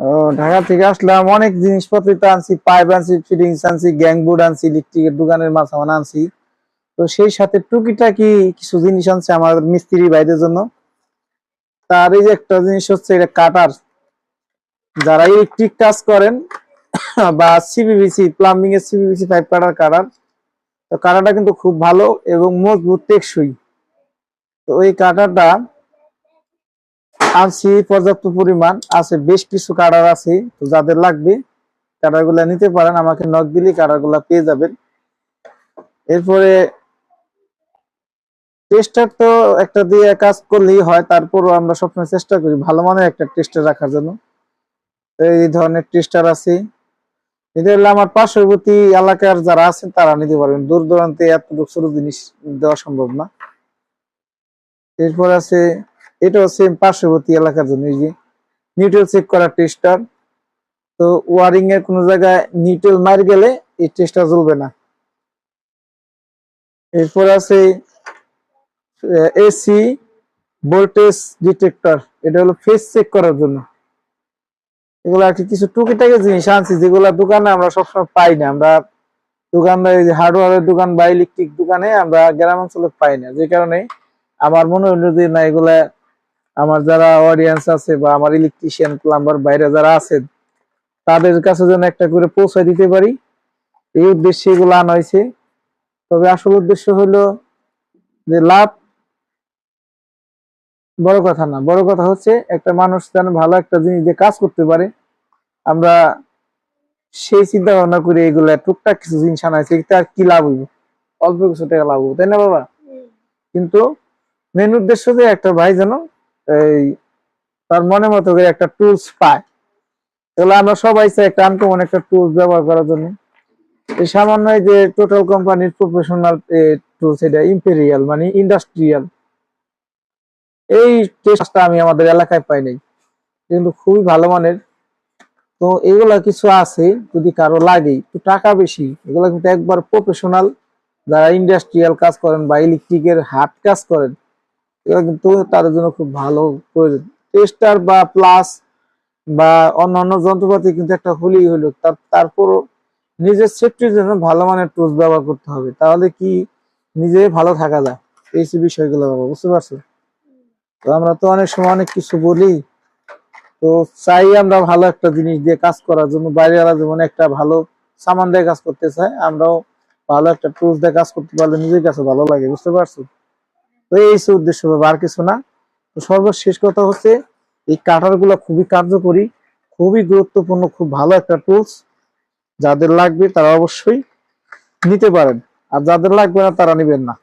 ও, ঢাকা থেকে আসলাম, অনেক জিনিসপত্র আনছি পাইপ আনছি আনছি ইলেকট্রিকের দোকানের আনছি। তো সেই সাথে টুকিটাকি কিছু জিনিস আনছে আমাদের মিস্ত্রি ভাইদের জন্য। তার এই যে একটা জিনিস হচ্ছে, এটা কাটার যারা ইলেকট্রিক কাজ করেন, বা সিবিবিসি প্লাম্বিং এর সিবিবিসি পাইপ কাটার কাটার তো কাটাটা কিন্তু খুব ভালো এবং মজবুত, টেকসই। তো ওই কাটারটা আনছি, পর্যাপ্ত পরিমাণ আছে, বেশ কিছু কার্ডার আছে, তো যাদের লাগবে কার্ডারগুলা নিতে পারেন, আমাকে নক দিলে কার্ডারগুলা পেয়ে যাবেন। এরপরে টেস্টার তো একটা দিয়ে কাজ করলেই হয়, তারপরও আমরা সবসময় চেষ্টা করি ভালো মানের একটা টেস্টার রাখার জন্য। এই ধরনের টেস্টার আছে। এটা হলো আমার পার্শ্ববর্তী এলাকার যারা আছেন, তারা নিতে পারবেন। দূর দূরান্তে এত ছোট জিনিস দেওয়া সম্ভব না। এরপর আছে এটা হচ্ছে পার্শ্ববর্তী এলাকার জন্য, এই যে নিউট্রাল চেক করা টেস্টার তো ওয়ারিং এর কোনো জায়গায় নিউট্রাল মার গেলে এই টেস্টার জ্বলবে না। এরপর আছে এসি ভোল্টেজ ডিটেক্টর এটা হলো ফেস চেক করার জন্য। এগুলো আর কি কিছু টুকিটাকি জিনিস আনছি, যেগুলো দোকানে আমরা সবসময় পাই না। আমরা দোকানদার, এই যে হার্ডওয়ারের দোকান বা ইলেকট্রিক দোকানে আমরা গ্রাম অঞ্চলে পাই না। যে কারণে আমার মনে হলো যে না, এগুলা আমার যারা অডিয়েন্স আছে বা আমার ইলেকট্রিশিয়ান প্লাম্বার বাইরে যারা আছেন তাদের কাছে যেন একটা করে পৌঁছে দিতে পারি। এই উদ্দেশ্যে এগুলো আনা হয়েছে। তবে আসল উদ্দেশ্য হলো যে লাভ বড় কথা না। বড় কথা হচ্ছে একটা মানুষ যেন ভালো একটা জিনিস দিয়ে কাজ করতে পারে। আমরা সেই চিন্তা ভাবনা করে এগুলা টুকটাক কিছু জিনিস আনা হয়েছে আর কি লাভ হইব? অল্প কিছু টাকা লাভ হইব তাই না বাবা? কিন্তু মেন উদ্দেশ্য যে একটা ভাই যেন এই তার মনে মতো করে একটা টুলস পায়। তাহলে আমরা সবাই চাই একটা আনকমন একটা টুলস ব্যবহার করার জন্য। এই সামান্য যে টোটাল কোম্পানির প্রফেশনাল টুলস এটা ইম্পেরিয়াল মানে ইন্ডাস্ট্রিয়াল এই টেস্টটা আমি আমাদের এলাকায় পাই নাই। কিন্তু খুবই ভালো মানের। তো এগুলা কিছু আছে, যদি কারও লাগে, একটু টাকা বেশি, এগুলা কিন্তু একবার প্রফেশনাল যারা ইন্ডাস্ট্রিয়াল কাজ করেন বা ইলেকট্রিকের হাট কাজ করেন এগুলো কিন্তু তাদের জন্য খুব ভালো প্রয়োজন। টেস্টার বা প্লাস বা অন্যান্য যন্ত্রপাতি কিন্তু একটা হলেই হলো। তার তারপরও নিজের সেফটির জন্য ভালো মানের টুলস ব্যবহার করতে হবে। তাহলে কি নিজে ভালো থাকা যায়? এই বিষয়গুলো বাবা বুঝতে পারছ তো আমরা তো অনেক সময় অনেক কিছু বলি। তো চাই আমরা ভালো একটা জিনিস দিয়ে কাজ করার জন্য। বাইরেরা যেমন একটা ভালো সামান দিয়ে কাজ করতে চায়, আমরাও ভালো একটা টুলস দিয়ে কাজ করতে পারলে নিজের কাছে ভালো লাগে, বুঝতে পারছ তো এই হচ্ছে উদ্দেশ্য হবে আর কিছু না। তো সর্বশেষ কথা হচ্ছে, এই কাটারগুলা খুবই কার্যকরী, খুবই গুরুত্বপূর্ণ, খুব ভালো একটা টুলস যাদের লাগবে তারা অবশ্যই নিতে পারেন। আর যাদের লাগবে না, তারা নিবেন না।